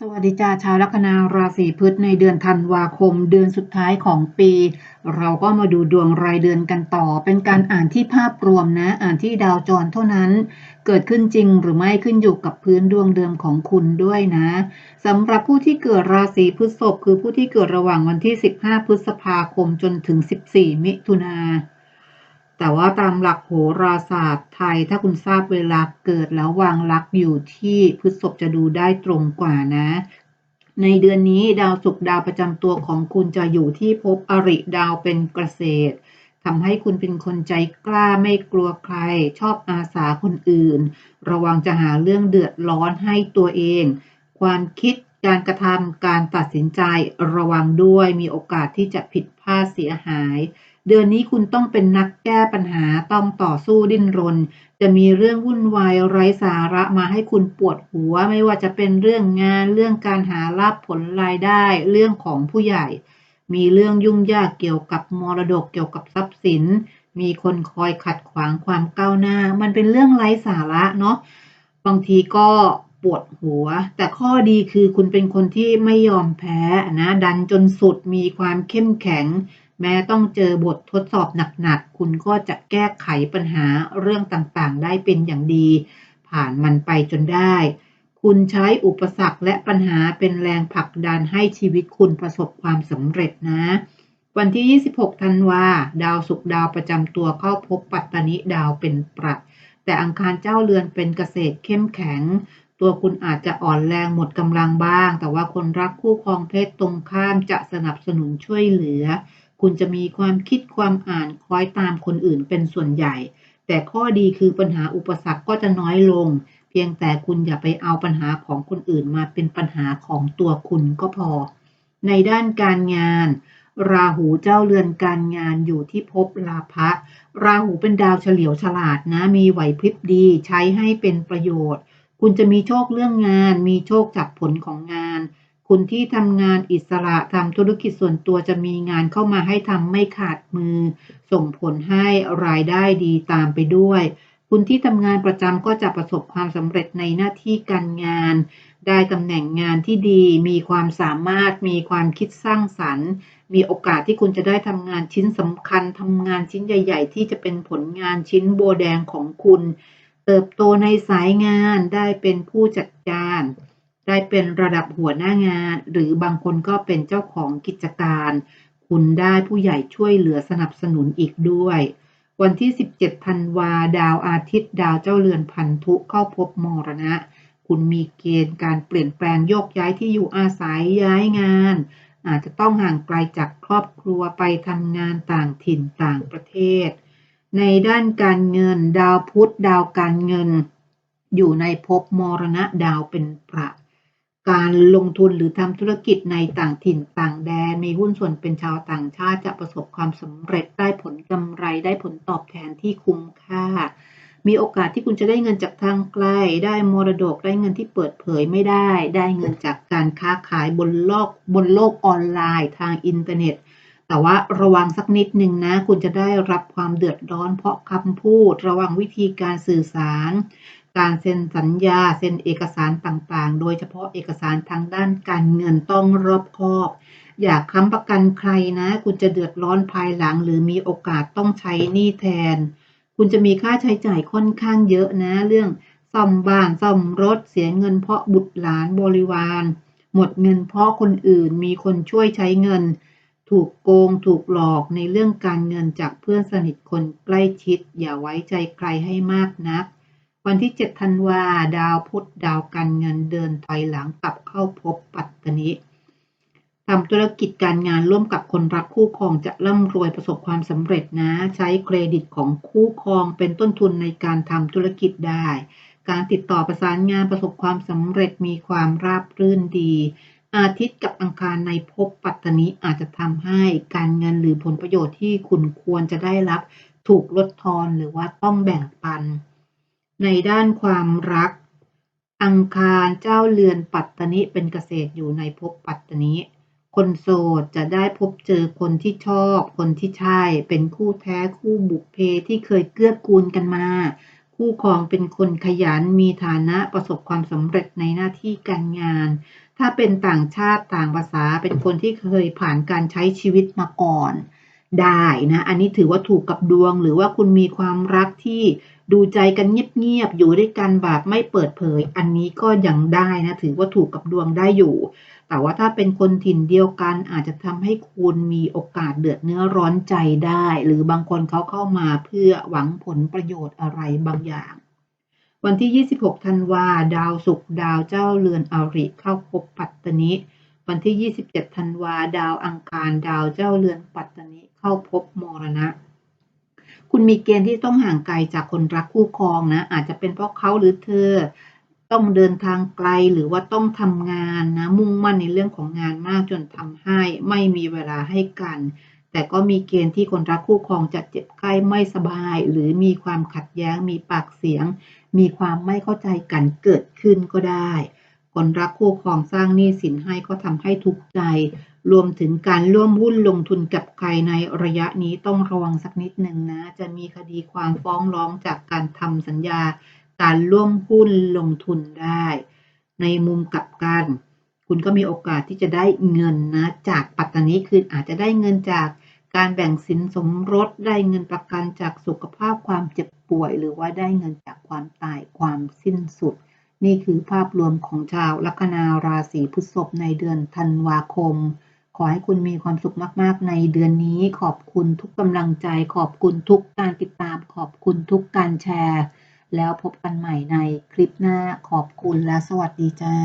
สวัสดีจ้าชาวลัคนาราศีพฤษในเดือนธันวาคม เดือนสุดท้ายของปี เราก็มาดูดวงรายเดือนกันต่อ เป็นการอ่านที่ภาพรวมนะ อ่านที่ดาวจรเท่านั้น เกิดขึ้นจริงหรือไม่ขึ้นอยู่กับพื้นดวงเดิมของคุณด้วยนะสำหรับผู้ที่เกิดราศีพฤษภคือผู้ที่เกิดระหว่างวันที่ 15 พฤษภาคมจนถึง 14 มิถุนา แต่ว่าตามหลักโหราศาสตร์ไทย ถ้าคุณทราบเวลาเกิดแล้ววางลักอยู่ที่พฤษภจะดูได้ตรงกว่านะ ในเดือนนี้ดาวศุกร์ดาวประจำตัวของคุณจะอยู่ที่ภพอริดาวเป็นเกษตรทำให้คุณเป็นคนใจกล้าไม่กลัวใคร ชอบอาสาคนอื่น ระวังจะหาเรื่องเดือดร้อนให้ตัวเอง ความคิดการกระทำการตัดสินใจระวังด้วยมีโอกาสที่จะผิด พาเสียหาย เดือนนี้คุณต้องเป็นนักแก้ปัญหาต้องต่อสู้ดิ้นรน จะมีเรื่องวุ่นวายไร้สาระมาให้คุณปวดหัว ไม่ว่าจะเป็นเรื่องงานเรื่องการหาลาภผลรายได้เรื่องของผู้ใหญ่ มีเรื่องยุ่งยากเกี่ยวกับมรดกเกี่ยวกับทรัพย์สิน มีคนคอยขัดขวางความก้าวหน้า มันเป็นเรื่องไร้สาระเนาะบางทีก็ ปวดหัว แต่ข้อดีคือคุณเป็นคนที่ไม่ยอมแพ้นะ ดันจนสุดมีความเข้มแข็ง แม้ต้องเจอบททดสอบหนักๆ คุณก็จะแก้ไขปัญหาเรื่องต่างๆ ได้เป็นอย่างดี ผ่านมันไปจนได้ คุณใช้อุปสรรคและปัญหาเป็นแรงผลักดันให้ชีวิตคุณประสบความสำเร็จนะ วันที่ 26 ธันวา ดาวศุกร์ดาวประจำตัวเข้าพบปัตตนิดาวเป็นปรัดแต่อังคารเจ้าเรือนเป็นเกษตรเข้มแข็ง ตัวคุณอาจจะอ่อนแรงหมดกำลังบ้าง แต่ว่าคนรักคู่ครองเพศตรงข้ามจะสนับสนุนช่วยเหลือ คุณจะมีความคิดความอ่านคอยตามคนอื่นเป็นส่วนใหญ่ แต่ข้อดีคือปัญหาอุปสรรคก็จะน้อยลง เพียงแต่คุณอย่าไปเอาปัญหาของคนอื่นมาเป็นปัญหาของตัวคุณก็พอ ในด้านการงานราหูเจ้าเรือนการงานอยู่ที่ภพลาภะ ราหูเป็นดาวเฉลียวฉลาดนะ มีไหวพริบดี ใช้ให้เป็นประโยชน์ คุณจะมีโชคเรื่องงาน มีโชคจากผลของงาน คุณที่ทำงานอิสระทำธุรกิจส่วนตัวจะมีงานเข้ามาให้ทำไม่ขาดมือ ส่งผลให้รายได้ดีตามไปด้วย คุณที่ทำงานประจำก็จะประสบความสำเร็จในหน้าที่การงาน ได้ตำแหน่งงานที่ดี มีความสามารถ มีความคิดสร้างสรรค์ มีโอกาสที่คุณจะได้ทำงานชิ้นสำคัญทำงานชิ้นใหญ่ ๆ ที่จะเป็นผลงานชิ้นโบแดงของคุณ เติบโตในสายงานได้เป็นผู้จัดการ ได้เป็นระดับหัวหน้างาน หรือบางคนก็เป็นเจ้าของกิจการ คุณได้ผู้ใหญ่ช่วยเหลือสนับสนุนอีกด้วย วันที่ 17ธันวาดาวอาทิตย์ดาวเจ้าเรือนพันธุเข้าพบมรณะ คุณมีเกณฑ์การเปลี่ยนแปลงโยกย้ายที่อยู่อาศัยย้ายงาน อาจจะต้องห่างไกลจากครอบครัวไปทำงานต่างถิ่นต่างประเทศ ในด้านการเงิน ดาวพุธดาวการเงิน อยู่ในภพมรณะดาวเป็นประการลงทุนหรือทำธุรกิจในต่างถิ่นต่างแดน มีหุ้นส่วนเป็นชาวต่างชาติจะประสบความสำเร็จได้ผลกำไรได้ผลตอบแทนที่คุ้มค่า มีโอกาสที่คุณจะได้เงินจากทางไกล ได้มรดกได้เงินที่เปิดเผยไม่ได้ ได้เงินจากการค้าขายบนโลกบนโลกออนไลน์ทางอินเทอร์เน็ต แต่ว่าระวังสักนิดหนึ่งนะ คุณจะได้รับความเดือดร้อน เพราะคำพูด ระวังวิธีการสื่อสาร การเซ็นสัญญา เซ็นเอกสารต่างๆ โดยเฉพาะเอกสารทางด้านการเงินต้องรอบคอบ อย่าค้ำประกันใครนะ คุณจะเดือดร้อนภายหลัง หรือมีโอกาสต้องใช้หนี้แทน คุณจะมีค่าใช้จ่ายค่อนข้างเยอะนะ เรื่องซ่อมบ้านซ่อมรถเสียเงินเพราะบุตรหลานบริวาร หมดเงินเพราะคนอื่นมีคนช่วยใช้เงิน ถูกโกงถูกหลอกในเรื่องการเงินจากเพื่อนสนิทคนใกล้ชิด อย่าไว้ใจใครให้มากนัก วันที่ 7 ธันวา ดาวพุธดาวการเงินเดินถอยหลังกลับเข้าพบปัตตนิทำธุรกิจการงานร่วมกับคนรักคู่ครองจะร่ำรวยประสบความสำเร็จนะ ใช้เครดิตของคู่ครองเป็นต้นทุนในการทำธุรกิจได้ การติดต่อประสานงานประสบความสำเร็จมีความราบรื่นดี อาทิตย์กับอังคารในภพปัตตนิอาจจะทำให้การเงินหรือผลประโยชน์ที่คุณควรจะได้รับถูกลดทอนหรือว่าต้องแบ่งปัน ในด้านความรัก อังคารเจ้าเรือนปัตตนิเป็นเกษตรอยู่ในภพปัตตนิคนโสดจะได้พบเจอคนที่ชอบ คนที่ใช่ เป็นคู่แท้คู่บุพเพที่เคยเกื้อกูลกันมาคคู่ครองเป็นคนขยันมีฐานะประสบความสำเร็จในหน้าที่การงานถ้าเป็นต่างชาติต่างภาษาเป็นคนที่เคยผ่านการใช้ชีวิตมาก่อน ได้นะ อันนี้ถือว่าถูกกับดวง หรือว่าคุณมีความรักที่ดูใจกันเงียบๆอยู่ด้วยกันแบบไม่เปิดเผย อันนี้ก็ยังได้นะถือว่าถูกกับดวงได้อยู่ แต่ว่าถ้าเป็นคนถิ่นเดียวกันอาจจะทำให้คุณมีโอกาสเดือดเนื้อร้อนใจได้ หรือบางคนเขาเข้ามาเพื่อหวังผลประโยชน์อะไรบางอย่าง วันที่ 26 ธันวา ดาวศุกร์ดาวเจ้าเรือนอริเข้าพบปัตตนิ วันที่ 27 ธันวา ดาวอังคาร ดาวเจ้าเรือนปัตตนิเข้าพบมรณะ คุณมีเกณฑ์ที่ต้องห่างไกลจากคนรักคู่ครองนะ อาจจะเป็นเพราะเขาหรือเธอ ต้องเดินทางไกลหรือว่าต้องทำงานนะ มุ่งมั่นในเรื่องของงานมากจนทำให้ไม่มีเวลาให้กันแต่ก็มีเกณฑ์ที่คนรักคู่ครองจะเจ็บไข้ไม่สบาย หรือมีความขัดแย้งมีปากเสียง มีความไม่เข้าใจกันเกิดขึ้นก็ได้ คนรักคู่ครองสร้างหนี้สินให้ก็ทำให้ทุกข์ใจ รวมถึงการร่วมหุ้นลงทุนกับใครในระยะนี้ต้องระวังสักนิดหนึ่งนะ จะมีคดีความฟ้องร้องจากการทำสัญญา การร่วมหุ้นลงทุนได้ ในมุมกลับกัน คุณก็มีโอกาสที่จะได้เงินนะจากปัตตานีคืออาจจะได้เงินจาก การแบ่งสินสมรสได้เงินประกันจากสุขภาพความเจ็บป่วย หรือว่าได้เงินจากความตายความสิ้นสุด นี่คือภาพรวมของชาวลัคนาราศีพฤษภในเดือนธันวาคม ขอให้คุณมีความสุขมากๆ ในเดือนนี้ขอบคุณทุกกำลังใจ ขอบคุณทุกการติดตาม ขอบคุณทุกการแชร์ แล้วพบกันใหม่ในคลิปหน้าขอบคุณและสวัสดีจ้า